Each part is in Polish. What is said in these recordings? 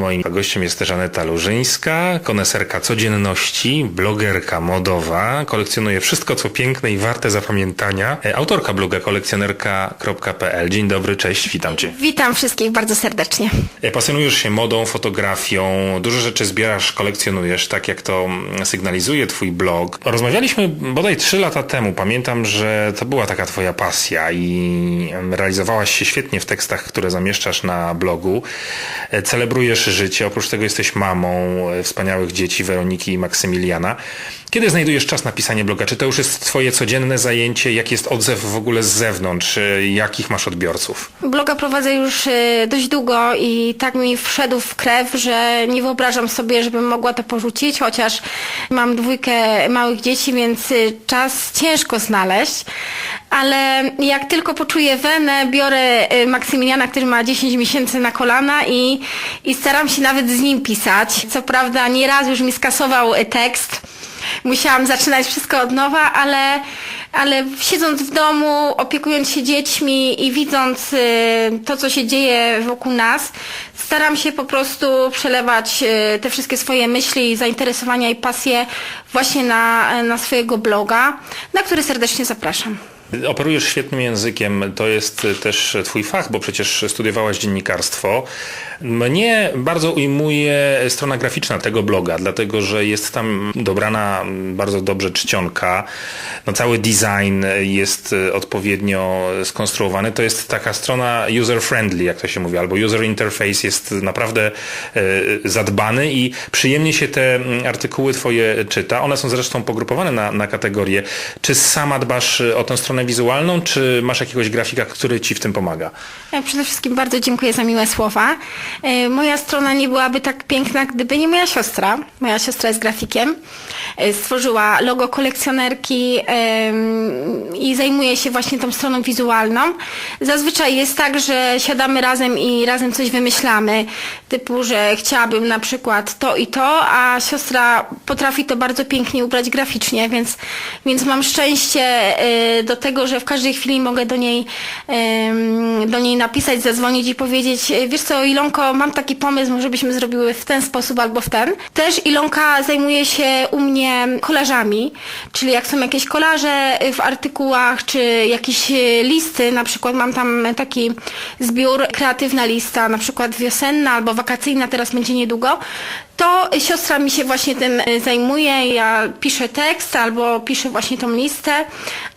Moim gościem jest też Aneta Lużyńska, koneserka codzienności, blogerka modowa, kolekcjonuje wszystko co piękne i warte zapamiętania, e, autorka bloga kolekcjonerka.pl. Dzień dobry, cześć, witam Cię. Witam wszystkich bardzo serdecznie. E, Pasjonujesz się modą, fotografią, dużo rzeczy zbierasz, kolekcjonujesz, tak jak to mm, sygnalizuje Twój blog. Rozmawialiśmy bodaj trzy lata temu, pamiętam, że to była taka Twoja pasja i realizowałaś się świetnie w tekstach, które zamieszczasz na blogu. E, Celebrujesz życie, oprócz tego jesteś mamą e, wspaniałych dzieci Weroniki i Maksymiliana. Kiedy znajdujesz czas na pisanie bloga? Czy to już jest Twoje codzienne zajęcie? Jak jest odzew w ogóle z zewnątrz? E, Jakich masz odbiorców? Bloga prowadzę już y, dość długo i tak mi wszedł w krew, że nie wyobrażam sobie, żebym mogła to porzucić, chociaż mam dwójkę małych dzieci, więc czas ciężko znaleźć. Ale jak tylko poczuję wenę, biorę y, Maksymiliana, który ma 10 miesięcy na kolana i, i staram się nawet z nim pisać. Co prawda nieraz już mi skasował y, tekst, musiałam zaczynać wszystko od nowa, ale, ale siedząc w domu, opiekując się dziećmi i widząc y, to, co się dzieje wokół nas, staram się po prostu przelewać te wszystkie swoje myśli, zainteresowania i pasje właśnie na, na swojego bloga, na który serdecznie zapraszam. Operujesz świetnym językiem, to jest też twój fach, bo przecież studiowałaś dziennikarstwo. Mnie bardzo ujmuje strona graficzna tego bloga, dlatego że jest tam dobrana bardzo dobrze czcionka. No, cały design jest odpowiednio skonstruowany. To jest taka strona user-friendly, jak to się mówi, albo user interface jest naprawdę e, zadbany i przyjemnie się te artykuły twoje czyta. One są zresztą pogrupowane na, na kategorie. Czy sama dbasz o tę stronę wizualną, czy masz jakiegoś grafika, który ci w tym pomaga? Przede wszystkim bardzo dziękuję za miłe słowa. E, Moja strona nie byłaby tak piękna, gdyby nie moja siostra. Moja siostra jest grafikiem. E, Stworzyła logo kolekcjonerki i zajmuje się właśnie tą stroną wizualną. Zazwyczaj jest tak, że siadamy razem i razem coś wymyślamy. Typu, że chciałabym na przykład to i to, a siostra potrafi to bardzo pięknie ubrać graficznie, więc, więc mam szczęście e, do tego, że w każdej chwili mogę do niej, do niej napisać, zadzwonić i powiedzieć, e, wiesz co, Ilonko, mam taki pomysł, może byśmy zrobiły w ten sposób albo w ten. Też Ilonka zajmuje się u mnie kolażami, czyli jak są jakieś kolaże w artykułach, czy jakieś e, listy, na przykład mam tam taki zbiór kreatywna lista, na przykład wiosenna albo wakacyjna, teraz będzie niedługo, to siostra mi się właśnie tym e, zajmuje, ja piszę tekst albo piszę właśnie tą listę,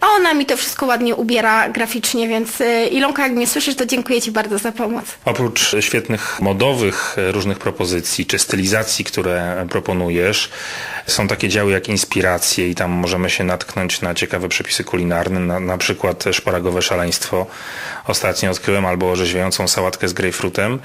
a ona mi to wszystko ładnie ubiera graficznie, więc e, Ilonka, jak mnie słyszysz, to dziękuję Ci bardzo za pomoc. Oprócz świetnych modowych e, różnych propozycji czy stylizacji, które proponujesz, są takie działy jak inspiracje i tam możemy się natknąć na ciekawe przepisy kulinarne, na, na przykład szparagowe szaleństwo. Ostatnio odkryłem albo orzeźwiającą sałatkę z grejpfrutem,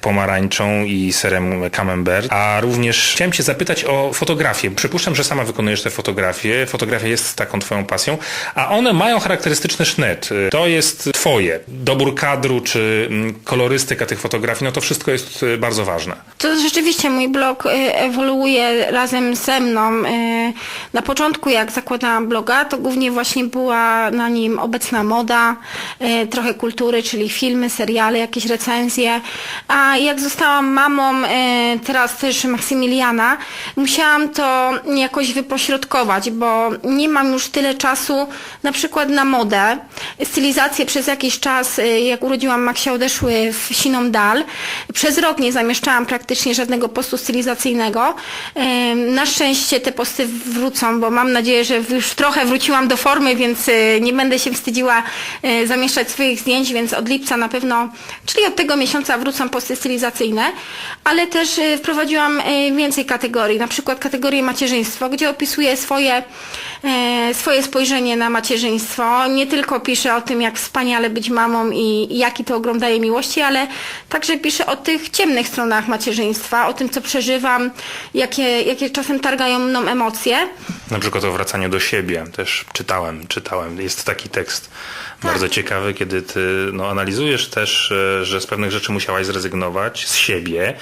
pomarańczą i serem camembert. A również chciałem Cię zapytać o fotografię. Przypuszczam, że sama wykonujesz te fotografie. Fotografia jest taką Twoją pasją, a one mają charakterystyczny sznyt. To jest Twoje. Dobór kadru czy mm, kolorystyka tych fotografii, no to wszystko jest y, bardzo ważne. To rzeczywiście mój blog y, ewoluuje razem ze mną. Y, Na początku, jak zakładałam bloga, to głównie właśnie była na nim obecna moda, trochę kultury, czyli filmy, seriale, jakieś recenzje. A jak zostałam mamą, y, teraz też Maksymiliana, musiałam to jakoś wypośrodkować, bo nie mam już tyle czasu na przykład na modę. Stylizacje przez jakiś czas, y, jak urodziłam Maksia, odeszły w siną dal. Przez rok nie zamieszczałam praktycznie żadnego postu stylizacyjnego. Ym, Na szczęście te posty wrócą, bo mam nadzieję, że już trochę wróciłam do formy, więc nie będę się wstydziła zamieszczać swoich zdjęć, więc od lipca na pewno, czyli od tego miesiąca wrócą posty stylizacyjne, ale też y, wprowadziłam y, więcej kategorii, na przykład kategorię macierzyństwo, gdzie opisuję swoje, e, swoje spojrzenie na macierzyństwo. Nie tylko piszę o tym, jak wspaniale być mamą i jaki to ogrom daje miłości, ale także piszę o tych ciemnych stronach macierzyństwa, o tym, co przeżywam, jakie, jakie czasem targają mną emocje. Na przykład o wracaniu do siebie. Też czytałem, czytałem. Jest taki tekst bardzo ciekawy, kiedy ty no, analizujesz też, e, że z pewnych rzeczy musiałaś zrezygnować z siebie,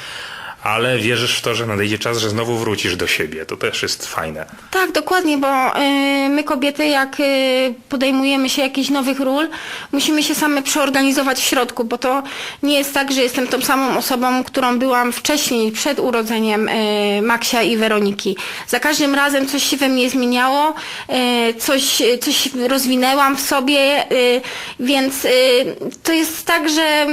ale wierzysz w to, że nadejdzie czas, że znowu wrócisz do siebie. To też jest fajne. Tak, dokładnie, bo y, my kobiety, jak y, podejmujemy się jakichś nowych ról, musimy się same przeorganizować w środku, bo to nie jest tak, że jestem tą samą osobą, którą byłam wcześniej, przed urodzeniem y, Maksia i Weroniki. Za każdym razem coś się we mnie zmieniało, coś, coś rozwinęłam w sobie, więc to jest tak, że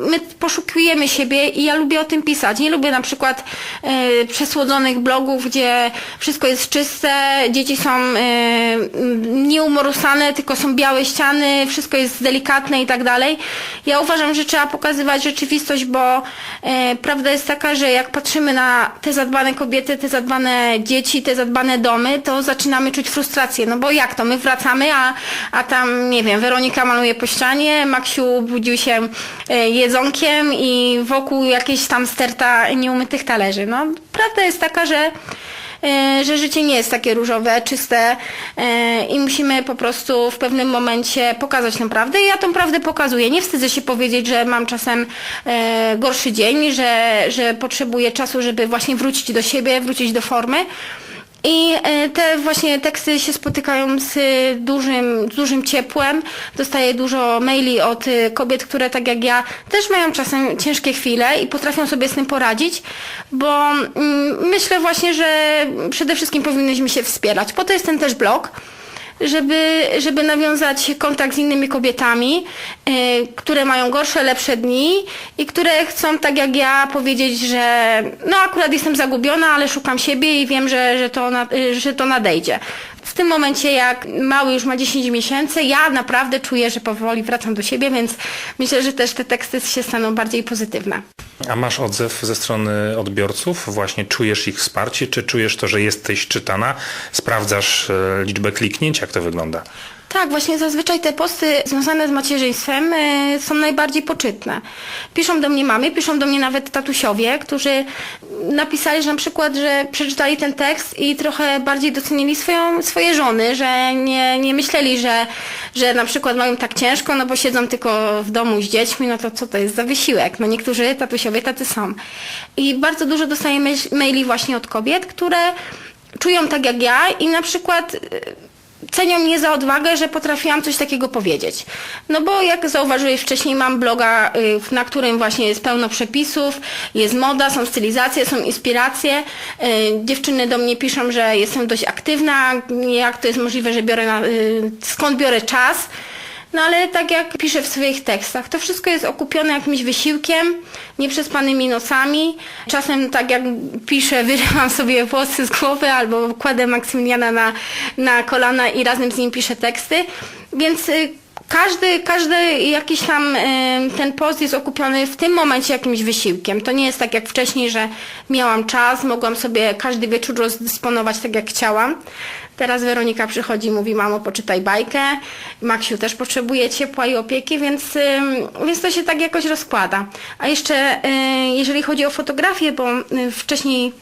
my poszukujemy siebie i ja lubię o tym pisać. Nie lubię na przykład y, przesłodzonych blogów, gdzie wszystko jest czyste, dzieci są y, nieumorusane, tylko są białe ściany, wszystko jest delikatne i tak dalej. Ja uważam, że trzeba pokazywać rzeczywistość, bo y, prawda jest taka, że jak patrzymy na te zadbane kobiety, te zadbane dzieci, te zadbane domy, to zaczynamy czuć frustrację. No bo jak to? My wracamy, a, a tam, nie wiem, Weronika maluje po ścianie, Maksiu budził się jedzonkiem i wokół jakieś tam sterta nieumytych talerzy. No, prawda jest taka, że e, że życie nie jest takie różowe, czyste e, i musimy po prostu w pewnym momencie pokazać tę prawdę i ja tą prawdę pokazuję. Nie wstydzę się powiedzieć, że mam czasem e, gorszy dzień, że, że potrzebuję czasu, żeby właśnie wrócić do siebie, wrócić do formy. I e, te właśnie teksty się spotykają z dużym, z dużym ciepłem. Dostaję dużo maili od e, kobiet, które tak jak ja też mają czasem ciężkie chwile i potrafią sobie z tym poradzić, bo mm, myślę właśnie, że przede wszystkim powinnyśmy się wspierać. Po to jest ten też blog żeby, żeby nawiązać kontakt z innymi kobietami, y, które mają gorsze, lepsze dni i które chcą, tak jak ja, powiedzieć, że no akurat jestem zagubiona, ale szukam siebie i wiem, że, że, to, na, że to nadejdzie. W tym momencie, jak mały już ma 10 miesięcy, ja naprawdę czuję, że powoli wracam do siebie, więc myślę, że też te teksty się staną bardziej pozytywne. A masz odzew ze strony odbiorców? Właśnie czujesz ich wsparcie? Czy czujesz to, że jesteś czytana? Sprawdzasz e, liczbę kliknięć? Jak to wygląda? Tak, właśnie zazwyczaj te posty związane z macierzyństwem y, są najbardziej poczytne. Piszą do mnie mamy, piszą do mnie nawet tatusiowie, którzy napisali, że na przykład, że przeczytali ten tekst i trochę bardziej docenili swoją, swoje żony, że nie, nie myśleli, że, że na przykład mają tak ciężko, no bo siedzą tylko w domu z dziećmi, no to co to jest za wysiłek? No niektórzy tatusiowie tacy są. I bardzo dużo dostaję maili właśnie od kobiet, które czują tak jak ja i na przykład y, cenią mnie za odwagę, że potrafiłam coś takiego powiedzieć. No bo jak zauważyłeś wcześniej, mam bloga, y, na którym właśnie jest pełno przepisów, jest moda, są stylizacje, są inspiracje. Y, dziewczyny do mnie piszą, że jestem dość aktywna, jak to jest możliwe, że biorę na, y, skąd biorę czas. No ale tak jak piszę w swoich tekstach, to wszystko jest okupione jakimś wysiłkiem, nieprzespanymi nocami. Czasem tak jak piszę, wyrywam sobie włosy z głowy albo kładę Maksymiliana na, na kolana i razem z nim piszę teksty. Więc y, każdy, każdy jakiś tam y, ten post jest okupiony w tym momencie jakimś wysiłkiem. To nie jest tak jak wcześniej, że miałam czas, mogłam sobie każdy wieczór rozdysponować tak jak chciałam. Teraz Weronika przychodzi i mówi, mamo, poczytaj bajkę. Maksiu też potrzebuje ciepła i opieki, więc, więc to się tak jakoś rozkłada. A jeszcze y, jeżeli chodzi o fotografię, bo y, wcześniej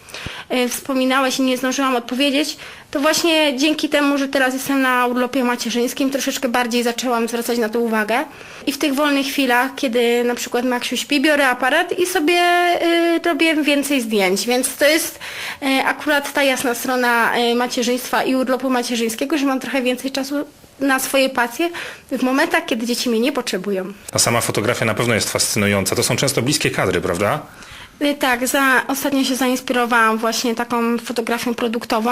wspominałeś i nie zdążyłam odpowiedzieć, to właśnie dzięki temu, że teraz jestem na urlopie macierzyńskim, troszeczkę bardziej zaczęłam zwracać na to uwagę. I w tych wolnych chwilach, kiedy na przykład Maksiu śpi, biorę aparat i sobie y, robię więcej zdjęć. Więc to jest y, akurat ta jasna strona y, macierzyństwa i urlopu macierzyńskiego, że mam trochę więcej czasu na swoje pasje w momentach, kiedy dzieci mnie nie potrzebują. A sama fotografia na pewno jest fascynująca. To są często bliskie kadry, prawda? Y, tak, za, ostatnio się zainspirowałam właśnie taką fotografią produktową,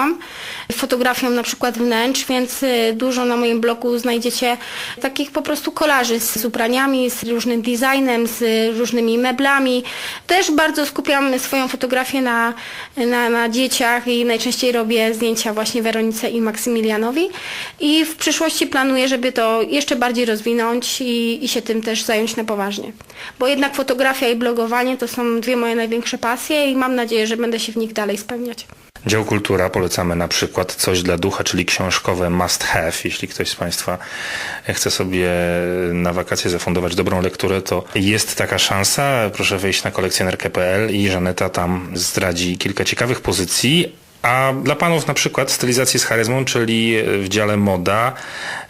fotografią na przykład wnętrz, więc y, dużo na moim blogu znajdziecie takich po prostu kolarzy z ubraniami, z różnym designem, z różnymi meblami. Też bardzo skupiam swoją fotografię na, na, na dzieciach i najczęściej robię zdjęcia właśnie Weronice i Maksymilianowi i w przyszłości planuję, żeby to jeszcze bardziej rozwinąć i, i się tym też zająć na poważnie. Bo jednak fotografia i blogowanie to są dwie moje największe pasje i mam nadzieję, że będę się w nich dalej spełniać. Dział Kultura polecamy na przykład Coś dla ducha, czyli książkowe must have. Jeśli ktoś z Państwa chce sobie na wakacje zafundować dobrą lekturę, to jest taka szansa. Proszę wejść na kolekcjonerkę.pl i Żaneta tam zdradzi kilka ciekawych pozycji, A dla panów na przykład stylizacji z charyzmą, czyli w dziale moda,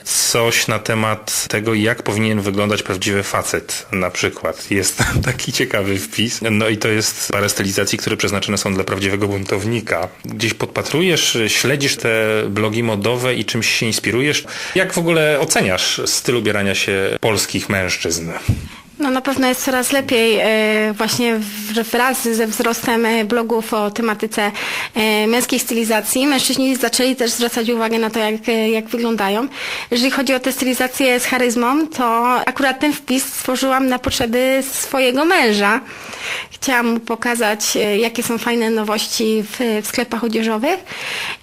coś na temat tego, jak powinien wyglądać prawdziwy facet na przykład. Jest tam taki ciekawy wpis. No i to jest parę stylizacji, które przeznaczone są dla prawdziwego buntownika. Gdzieś podpatrujesz, śledzisz te blogi modowe i czymś się inspirujesz. Jak w ogóle oceniasz styl ubierania się polskich mężczyzn? No na pewno jest coraz lepiej e, właśnie wraz ze wzrostem e, blogów o tematyce e, męskiej stylizacji. Mężczyźni zaczęli też zwracać uwagę na to, jak, jak wyglądają. Jeżeli chodzi o te stylizacje z charyzmą, to akurat ten wpis stworzyłam na potrzeby swojego męża. Chciałam mu pokazać, jakie są fajne nowości w, w sklepach odzieżowych,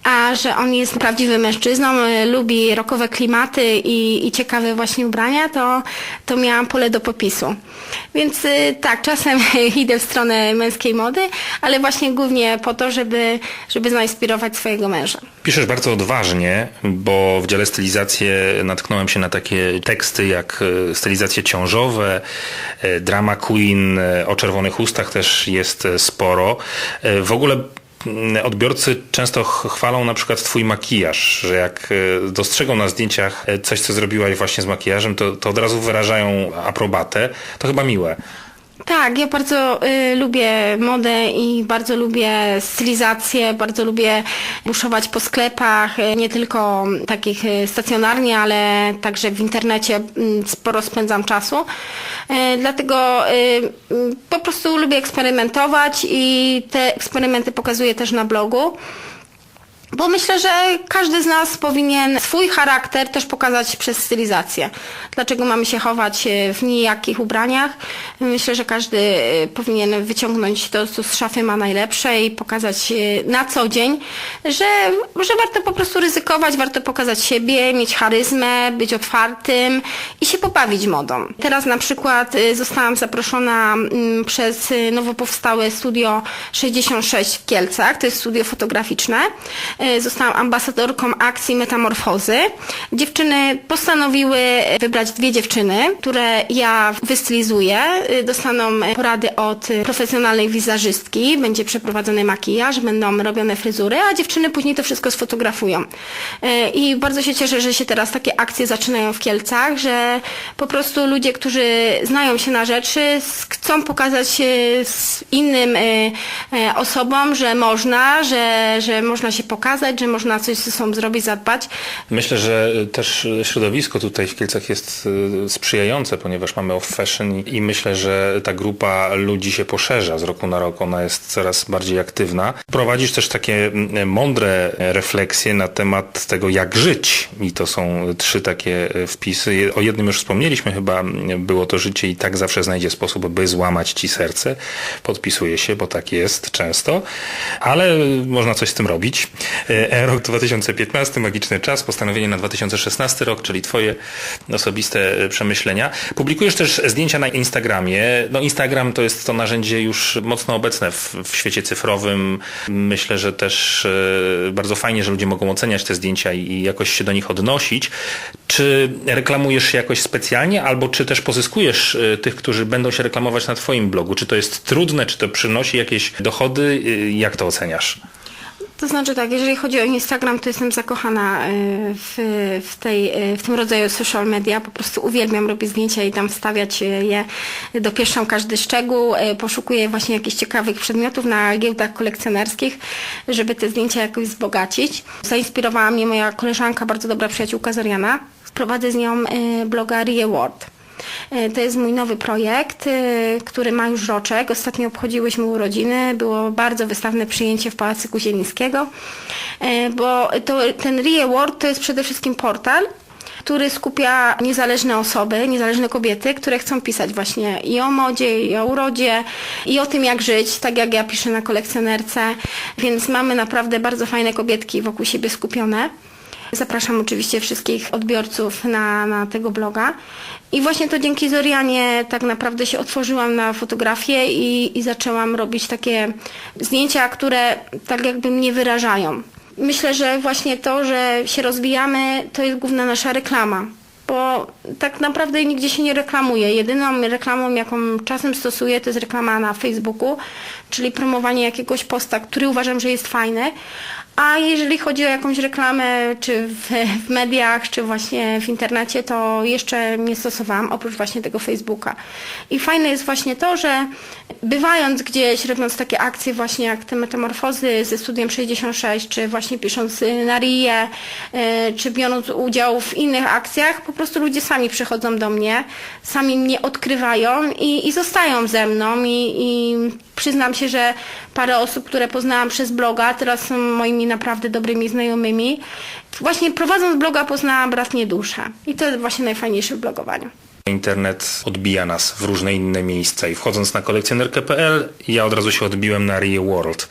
a że on jest prawdziwym mężczyzną, e, lubi rokowe klimaty i, i ciekawe właśnie ubrania, to, to miałam pole do popisu. Więc y, tak, czasem idę w stronę męskiej mody, ale właśnie głównie po to, żeby, żeby zainspirować swojego męża. Piszesz bardzo odważnie, bo w dziale stylizacje natknąłem się na takie teksty jak e, stylizacje ciążowe, drama queen, o czerwonych ustach też jest sporo. W ogóle odbiorcy często ch- chwalą na przykład twój makijaż, że jak e, dostrzegą na zdjęciach e, coś, co zrobiłaś właśnie z makijażem, to, to od razu wyrażają aprobatę. To chyba miłe. Tak, ja bardzo y, lubię modę i bardzo lubię stylizację, bardzo lubię buszować po sklepach, y, nie tylko takich y, stacjonarnie, ale także w internecie y, sporo spędzam czasu. Y, dlatego y, y, po prostu lubię eksperymentować i te eksperymenty pokazuję też na blogu. Bo myślę, że każdy z nas powinien swój charakter też pokazać przez stylizację. Dlaczego mamy się chować e, w nijakich ubraniach? Myślę, że każdy e, powinien wyciągnąć to, co z szafy ma najlepsze i pokazać e, na co dzień, że, że warto po prostu ryzykować, warto pokazać siebie, mieć charyzmę, być otwartym i się pobawić modą. Teraz na przykład zostałam zaproszona mm, przez nowo powstałe studio 66 w Kielcach, to jest studio fotograficzne. E, Zostałam ambasadorką akcji Metamorfozy. Dziewczyny postanowiły wybrać dwie dziewczyny, które ja wystylizuję. E, Dostaną porady od profesjonalnej wizerzystki, będzie przeprowadzony makijaż, będą robione fryzury, a dziewczyny później to wszystko sfotografują. E, I bardzo się cieszę, że się teraz takie akcje zaczynają w Kielcach, że po prostu ludzie, którzy znają się na rzeczy, chcą pokazać e, innym e, e, osobom, że można, że, że można się pokazać, że można coś ze sobą zrobić, zadbać. Myślę, że też środowisko tutaj w Kielcach jest y, sprzyjające, ponieważ mamy off fashion i- myślę, że ta grupa ludzi się poszerza z roku na rok, ona jest coraz bardziej aktywna. Prowadzisz też takie mm, mądre refleksje na temat tego, jak żyć i to są trzy takie y, wpisy. O jednym już wspomnieliśmy chyba, mm, było to życie i tak zawsze znajdzie sposób, by złamać ci serce. Podpisuję się, bo tak jest często, ale można coś z tym robić. E, Rok 2015, magiczny czas, postanowienie na 2016 rok, czyli twoje osobiste e, przemyślenia. Publikujesz też zdjęcia na Instagramie. No Instagram to jest to narzędzie już mocno obecne w, w świecie cyfrowym. Myślę, że też e, bardzo fajnie, że ludzie mogą oceniać te zdjęcia i jakoś się do nich odnosić. Czy reklamujesz się jakoś specjalnie, albo czy też pozyskujesz tych, którzy będą się reklamować na twoim blogu? Czy to jest trudne, czy to przynosi jakieś dochody? Jak to oceniasz? To znaczy tak, jeżeli chodzi o Instagram, to jestem zakochana y, w, w, tej, y, w tym rodzaju social media. Po prostu uwielbiam robić zdjęcia i tam wstawiać y, je. Dopieszczam każdy szczegół, poszukuję właśnie jakichś ciekawych przedmiotów na giełdach kolekcjonerskich, żeby te zdjęcia jakoś wzbogacić. Zainspirowała mnie moja koleżanka, bardzo dobra przyjaciółka Zoriana. Prowadzę z nią bloga Reaward. E, To jest mój nowy projekt, e, który ma już roczek. Ostatnio obchodziłyśmy urodziny, było bardzo wystawne przyjęcie w Pałacyku Zielińskiego, e, bo to, ten Re-Award to jest przede wszystkim portal, który skupia niezależne osoby, niezależne kobiety, które chcą pisać właśnie i o modzie, i o urodzie, i o tym, jak żyć, tak jak ja piszę na kolekcjonerce, więc mamy naprawdę bardzo fajne kobietki wokół siebie skupione. Zapraszam oczywiście wszystkich odbiorców na, na tego bloga. I właśnie to dzięki Zorianie tak naprawdę się otworzyłam na fotografię i, i zaczęłam robić takie zdjęcia, które tak jakby mnie wyrażają. Myślę, że właśnie to, że się rozwijamy, to jest główna nasza reklama. bo tak naprawdę nigdzie się nie reklamuję. Jedyną reklamą, jaką czasem stosuję, to jest reklama na Facebooku, czyli promowanie jakiegoś posta, który uważam, że jest fajny. A jeżeli chodzi o jakąś reklamę, czy w, w mediach, czy właśnie w internecie, to jeszcze nie stosowałam, oprócz właśnie tego Facebooka. I fajne jest właśnie to, że bywając gdzieś, robiąc takie akcje właśnie jak te metamorfozy ze Studiem 66, czy właśnie pisząc na RIE, y, czy biorąc udział w innych akcjach, po prostu ludzie sami przychodzą do mnie, sami mnie odkrywają i, i zostają ze mną i, i przyznam się, że parę osób, które poznałam przez bloga, teraz są moimi naprawdę dobrymi znajomymi. Właśnie prowadząc bloga poznałam bratnie duszę. I to jest właśnie najfajniejsze w blogowaniu. Internet odbija nas w różne inne miejsca i wchodząc na kolekcjonerkę.pl ja od razu się odbiłem na Real World.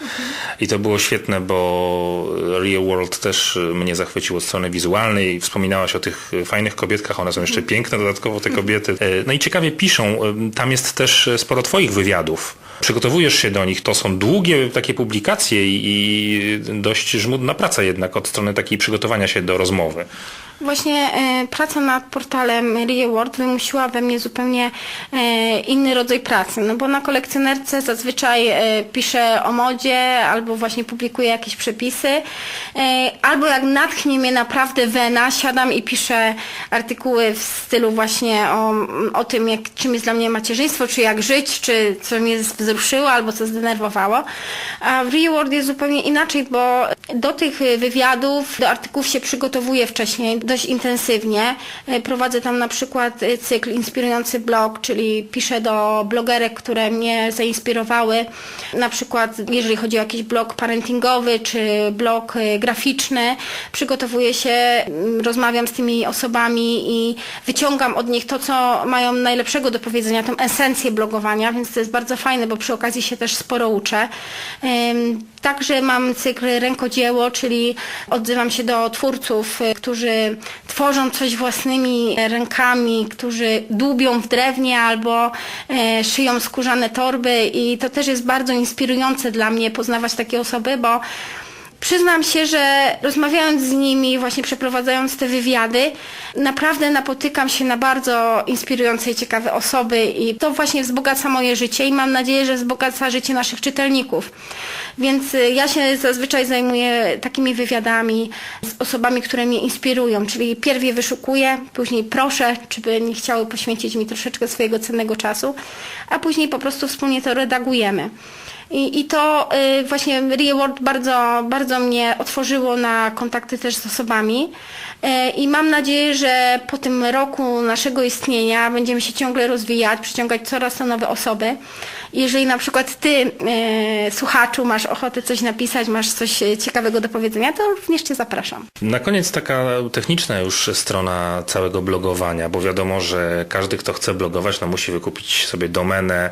I to było świetne, bo Real World też mnie zachwyciło od strony wizualnej. Wspominałaś o tych fajnych kobietkach, one są jeszcze piękne dodatkowo te kobiety. No i ciekawie piszą, tam jest też sporo twoich wywiadów. Przygotowujesz się do nich, to są długie takie publikacje i dość żmudna praca jednak od strony takiej przygotowania się do rozmowy. Właśnie e, praca nad portalem Real World wymusiła we mnie zupełnie e, inny rodzaj pracy, no bo na kolekcjonerce zazwyczaj e, piszę o modzie albo właśnie publikuję jakieś przepisy, e, albo jak natchnie mnie naprawdę wena, siadam i piszę artykuły w stylu właśnie o, o tym, jak, czym jest dla mnie macierzyństwo, czy jak żyć, czy co mnie wzruszyło albo co zdenerwowało. A w Real World jest zupełnie inaczej, bo do tych wywiadów, do artykułów się przygotowuję wcześniej, dość intensywnie. E, Prowadzę tam na przykład e, cykl inspirujący blog, czyli piszę do blogerek, które mnie zainspirowały. Na przykład jeżeli chodzi o jakiś blog parentingowy czy blog e, graficzny, przygotowuję się, rozmawiam z tymi osobami i wyciągam od nich to, co mają najlepszego do powiedzenia, tą esencję blogowania, więc to jest bardzo fajne, bo przy okazji się też sporo uczę. Także mam cykl rękodzieło, czyli odzywam się do twórców, y, którzy tworzą coś własnymi rękami, którzy dłubią w drewnie albo e, szyją skórzane torby i to też jest bardzo inspirujące dla mnie poznawać takie osoby, bo Przyznam się, że rozmawiając z nimi, właśnie przeprowadzając te wywiady, naprawdę napotykam się na bardzo inspirujące i ciekawe osoby i to właśnie wzbogaca moje życie i mam nadzieję, że wzbogaca życie naszych czytelników. Więc y, ja się zazwyczaj zajmuję takimi wywiadami z osobami, które mnie inspirują, czyli pierw je wyszukuję, później proszę, czy by nie chciały poświęcić mi troszeczkę swojego cennego czasu, a później po prostu wspólnie to redagujemy. I, I to y, właśnie Real World bardzo, bardzo mnie otworzyło na kontakty też z osobami. Y, I mam nadzieję, że po tym roku naszego istnienia będziemy się ciągle rozwijać, przyciągać coraz to nowe osoby. Jeżeli na przykład ty, y, słuchaczu, masz ochotę coś napisać, masz coś ciekawego do powiedzenia, to również cię zapraszam. Na koniec taka techniczna już strona całego blogowania, bo wiadomo, że każdy, kto chce blogować, no musi wykupić sobie domenę,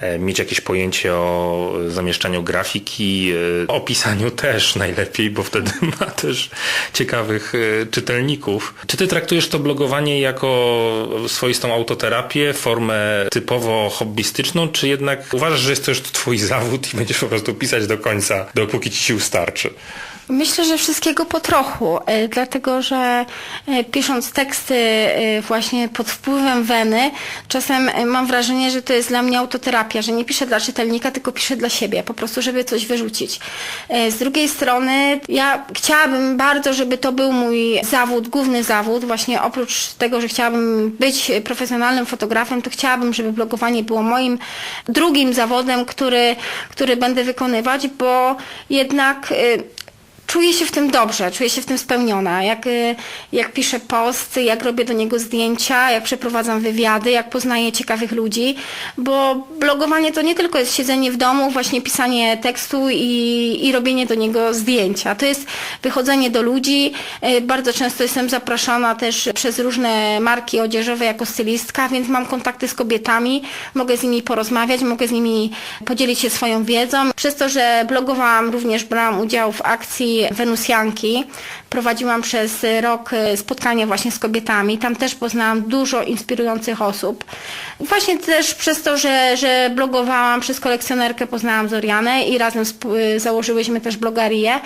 e, mieć jakieś pojęcie o zamieszczaniu grafiki, e, o pisaniu też najlepiej, bo wtedy ma też ciekawych e, czytelników. Czy ty traktujesz to blogowanie jako swoistą autoterapię, formę typowo hobbystyczną, czy jednak uważasz, że jest to już twój zawód i będziesz po prostu pisać do końca, dopóki ci sił starczy? Myślę, że wszystkiego po trochu, e, dlatego że e, pisząc teksty e, właśnie pod wpływem weny, czasem mam wrażenie, że to jest dla mnie autoterapia, że nie piszę dla czytelnika, tylko piszę dla siebie, po prostu, żeby coś wyrzucić. Z drugiej strony, ja chciałabym bardzo, żeby to był mój zawód, główny zawód, właśnie oprócz tego, że chciałabym być profesjonalnym fotografem, to chciałabym, żeby blogowanie było moim drugim zawodem, który, który będę wykonywać, bo jednak czuję się w tym dobrze, czuję się w tym spełniona. Jak, y, jak piszę post, jak robię do niego zdjęcia, jak przeprowadzam wywiady, jak poznaję ciekawych ludzi, bo blogowanie to nie tylko jest siedzenie w domu, właśnie pisanie tekstu i, i robienie do niego zdjęcia. To jest wychodzenie do ludzi. Y, Bardzo często jestem zapraszana też przez różne marki odzieżowe jako stylistka, więc mam kontakty z kobietami, mogę z nimi porozmawiać, mogę z nimi podzielić się swoją wiedzą. Przez to, że blogowałam, również brałam udział w akcji Wenusjanki. Prowadziłam przez rok e, spotkania właśnie z kobietami. Tam też poznałam dużo inspirujących osób. Właśnie też przez to, że, że blogowałam przez kolekcjonerkę poznałam Zorianę i razem sp- założyłyśmy też blogarię.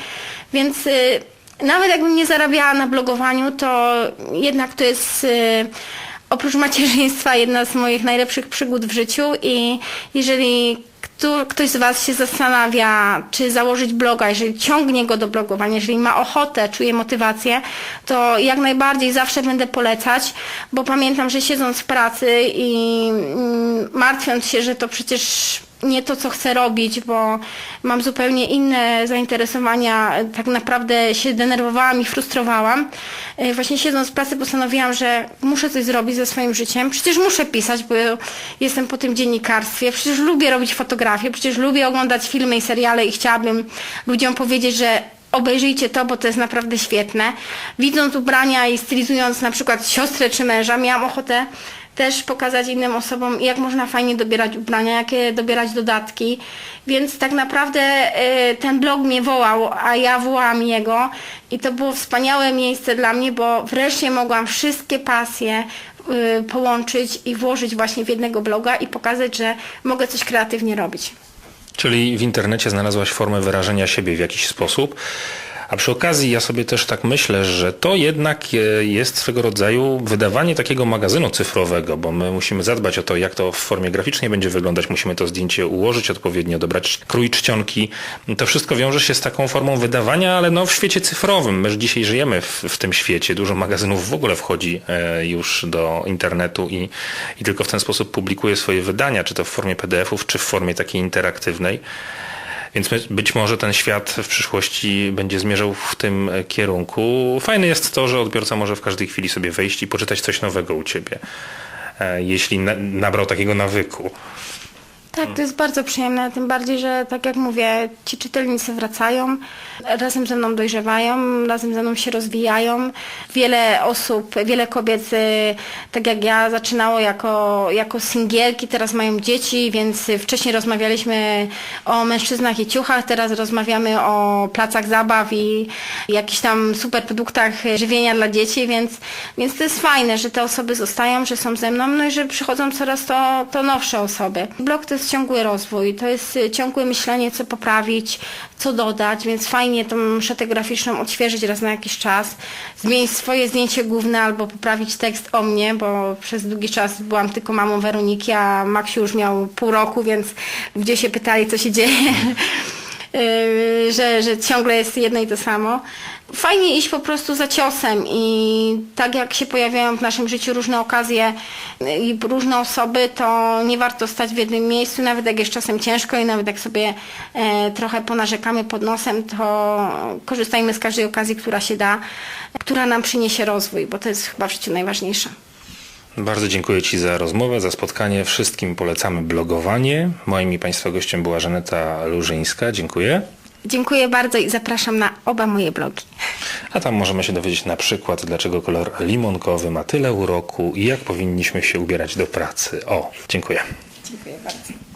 Więc y, Nawet jakbym nie zarabiała na blogowaniu, to jednak to jest y, oprócz macierzyństwa jedna z moich najlepszych przygód w życiu i jeżeli kto, ktoś z Was się zastanawia, czy założyć bloga, jeżeli ciągnie go do blogowania, jeżeli ma ochotę, czuje motywację, to jak najbardziej zawsze będę polecać, bo pamiętam, że siedząc w pracy i mm, martwiąc się, że to przecież nie to, co chcę robić, bo mam zupełnie inne zainteresowania. Tak naprawdę się denerwowałam i frustrowałam. E, Właśnie siedząc w pracy postanowiłam, że muszę coś zrobić ze swoim życiem. Przecież muszę pisać, bo jestem po tym dziennikarstwie. Przecież lubię robić fotografie, przecież lubię oglądać filmy i seriale i chciałabym ludziom powiedzieć, że obejrzyjcie to, bo to jest naprawdę świetne. Widząc ubrania i stylizując na przykład siostrę czy męża, miałam ochotę też pokazać innym osobom, jak można fajnie dobierać ubrania, jakie dobierać dodatki. Więc tak naprawdę y, ten blog mnie wołał, a ja wołałam jego i to było wspaniałe miejsce dla mnie, bo wreszcie mogłam wszystkie pasje y, połączyć i włożyć właśnie w jednego bloga i pokazać, że mogę coś kreatywnie robić. Czyli w internecie znalazłaś formę wyrażenia siebie w jakiś sposób. A przy okazji ja sobie też tak myślę, że to jednak jest swego rodzaju wydawanie takiego magazynu cyfrowego, bo my musimy zadbać o to, jak to w formie graficznej będzie wyglądać, musimy to zdjęcie ułożyć odpowiednio, dobrać krój czcionki. To wszystko wiąże się z taką formą wydawania, ale no w świecie cyfrowym. My już dzisiaj żyjemy w, w tym świecie. Dużo magazynów w ogóle wchodzi e, już do internetu i, i tylko w ten sposób publikuje swoje wydania, czy to w formie PDF-ów, czy w formie takiej interaktywnej. Więc być może ten świat w przyszłości będzie zmierzał w tym e, kierunku. Fajne jest to, że odbiorca może w każdej chwili sobie wejść i poczytać coś nowego u ciebie, e, jeśli na, nabrał takiego nawyku. Tak, to jest bardzo przyjemne, tym bardziej, że tak jak mówię, ci czytelnicy wracają, razem ze mną dojrzewają, razem ze mną się rozwijają. Wiele osób, wiele kobiet, y, tak jak ja, zaczynało jako, jako singielki, teraz mają dzieci, więc wcześniej rozmawialiśmy o mężczyznach i ciuchach, teraz rozmawiamy o placach zabaw i jakichś tam super produktach żywienia dla dzieci, więc, więc to jest fajne, że te osoby zostają, że są ze mną, no i że przychodzą coraz to, to nowsze osoby. Blog to jest ciągły rozwój, to jest y, ciągłe myślenie, co poprawić, co dodać, więc fajnie tą szetę graficzną odświeżyć raz na jakiś czas, zmienić swoje zdjęcie główne albo poprawić tekst o mnie, bo przez długi czas byłam tylko mamą Weroniki, a Maksiu już miał pół roku, więc ludzie się pytali, co się dzieje. Yy, że, że ciągle jest jedno i to samo. Fajnie iść po prostu za ciosem i tak jak się pojawiają w naszym życiu różne okazje i różne osoby, to nie warto stać w jednym miejscu, nawet jak jest czasem ciężko i nawet jak sobie e, trochę ponarzekamy pod nosem, to korzystajmy z każdej okazji, która się da, która nam przyniesie rozwój, bo to jest chyba w życiu najważniejsze. Bardzo dziękuję Ci za rozmowę, za spotkanie. Wszystkim polecamy blogowanie. Moim i Państwa gościem była Żaneta Lużyńska. Dziękuję. Dziękuję bardzo i zapraszam na oba moje blogi. A tam możemy się dowiedzieć na przykład, dlaczego kolor limonkowy ma tyle uroku i jak powinniśmy się ubierać do pracy. O, dziękuję. Dziękuję bardzo.